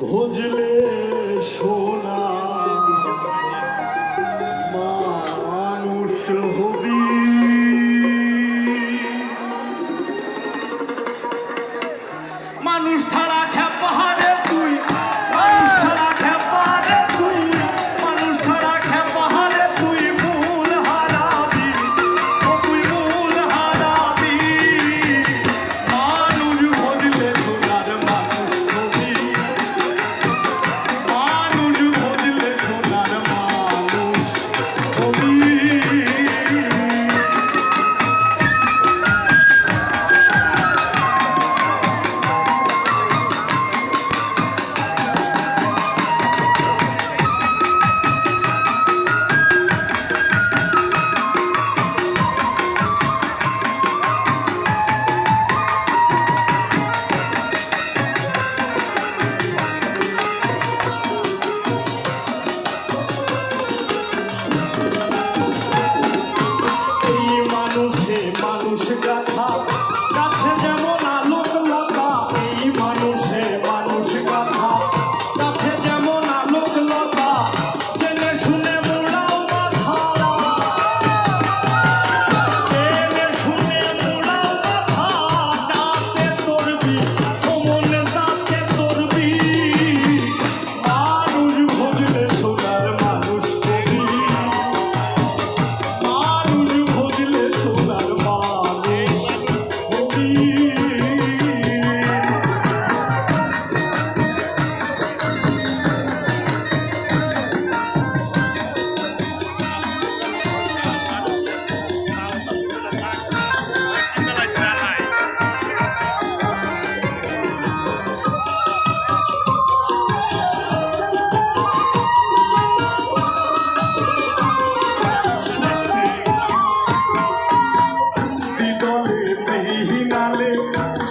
ভুজলে সোনা মানুষ হবি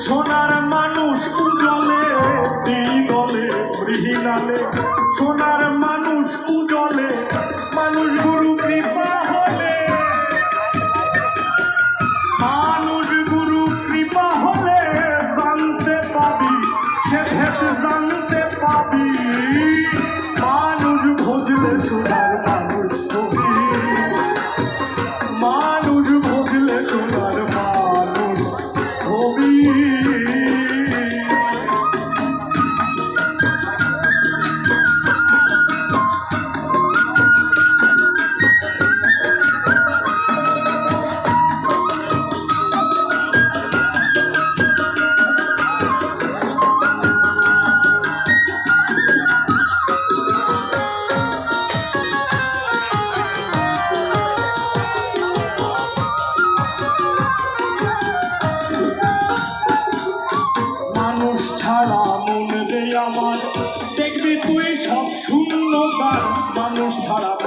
সোনার মানুষ উজলে দিগলে হৃহিলালে সোনার মানুষ উজলে, মানুষ গুরু কৃপা হলে। মানুষ গুরু কৃপা হলে জানতে পাবি, সে জানতে পাবি। শূন্যতা মানুষ ছাড়া